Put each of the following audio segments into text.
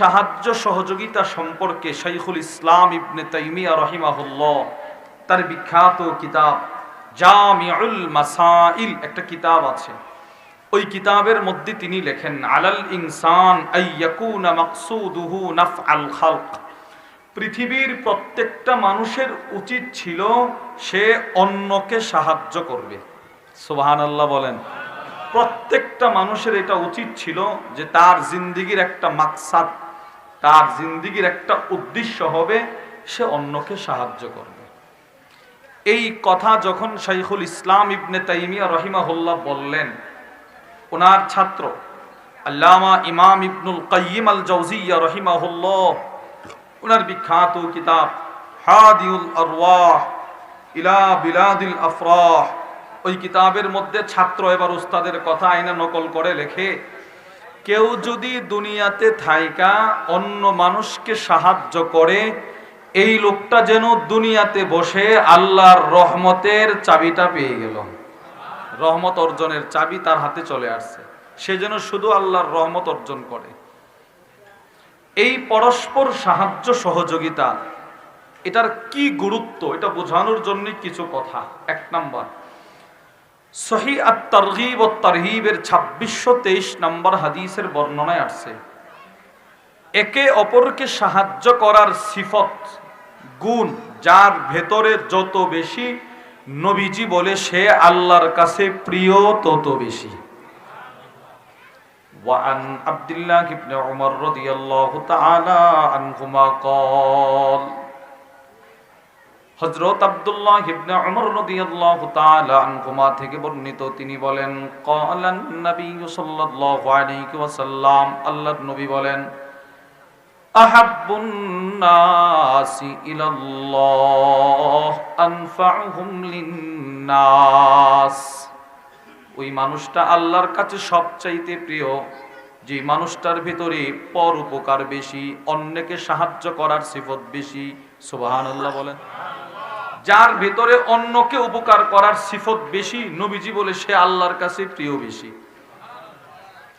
সাহায্য সহযোগিতা সম্পর্কে শাইখুল ইসলাম ইবনে তাইমিয়া রহিমাহুল্লাহ তার বিখ্যাত কিতাব জামিউল মাসাইল একটা কিতাব আছে। ওই কিতাবের মধ্যে তিনি লেখেন, আলাল ইনসান আইয়াকুনা মাকসুদুহু নাফআল খালক। পৃথিবীর প্রত্যেকটা মানুষের উচিত ছিল সে অন্যকে সাহায্য করবে। সুবহানাল্লাহ বলেন, প্রত্যেকটা মানুষের এটা উচিত ছিল যে তার জিন্দিগির একটা মাকসাদ তার জিন্দিগির একটা উদ্দেশ্য হবে সে অন্যকে সাহায্য করবে। এই কথা যখন শাইখুল ইসলাম ইবনে তাইমিয়া রহিমাহুল্লাহ বললেন, ওনার ছাত্র আল্লামা ইমাম ইবনুল কাইয়িম আল জৌজিয়া রহিমাহুল্লাহ, ওনার বিখ্যাত কিতাব হাদিউল আরওয়াহ ইলা বিলাদিল আফরাহ, ওই কিতাবের মধ্যে ছাত্র এবার উস্তাদের কথা আইনা নকল করে লেখে কেউ যদি দুনিয়াতে থাইকা, অন্য মানুষকে সাহায্য করে, এই লোকটা যেন দুনিয়াতে বসে আল্লাহর রহমতের চাবিটা পেয়ে গেল। রহমত অর্জনের চাবি তার হাতে চলে আসছে। সে যেন শুধু আল্লাহর রহমত অর্জন করে। এই পরস্পর সাহায্য সহযোগিতা, এটার কি গুরুত্ব, এটা বোঝানোর জন্য কিছু কথা। এক নাম্বার সহি আর তরগিব ও তরহিবের ছাব্বিশশো তেইশ নম্বর হাদিসের বর্ণনায় আসছে একে অপরকে সাহায্য করার সিফত গুণ যার ভেতরে যত বেশি নবীজি বলে সে আল্লাহর কাছে প্রিয় তত বেশি وعن عبد الله بن عمر رضي الله تعالى عنهما قال হযরত আব্দুল্লাহ ইবনে উমর রাদিয়াল্লাহু তাআলা আনহুমা থেকে বর্ণিত, তিনি বলেন ক্বালান নবী সাল্লাল্লাহু আলাইহি ওয়াসাল্লাম আল্লাহর নবী বলেন, আহাব্বুন নাসি ইলাল্লাহ, আনফাউহুম লিন্নাস ওই মানুষটা আল্লাহর কাছে সবচাইতে প্রিয়, যে মানুষটার ভিতরে পর উপকার বেশি, অন্যকে সাহায্য করার সিফত বেশি, সুবহানাল্লাহ বলেন। যার ভেতরে অন্যকে উপকার করার সিফত বেশি, নবীজি বলে সে আল্লাহর কাছে প্রিয় বেশি।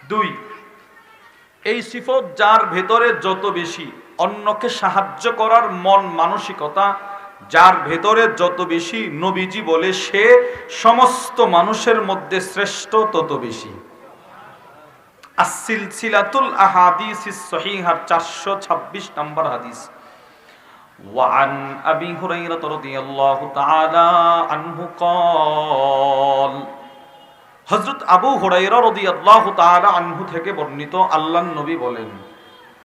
দুই, এই সিফত যার ভেতরে যত বেশি, অন্যকে সাহায্য করার মন মানসিকতা, যার ভেতরে যত বেশি, নবীজি বলে সে সমস্ত মানুষের মধ্যে শ্রেষ্ঠ তত বেশি। আসিলসিলাতুল আহাদিস সহিহার চারশো ছাব্বিশ নম্বর হাদিস। وعن أبي هريرة رضي الله تعالى عنه قال হযরত আবু হুরায়রা রাদিয়াল্লাহু তাআলা আনহু থেকে বর্ণিত আল্লাহর নবী বলেন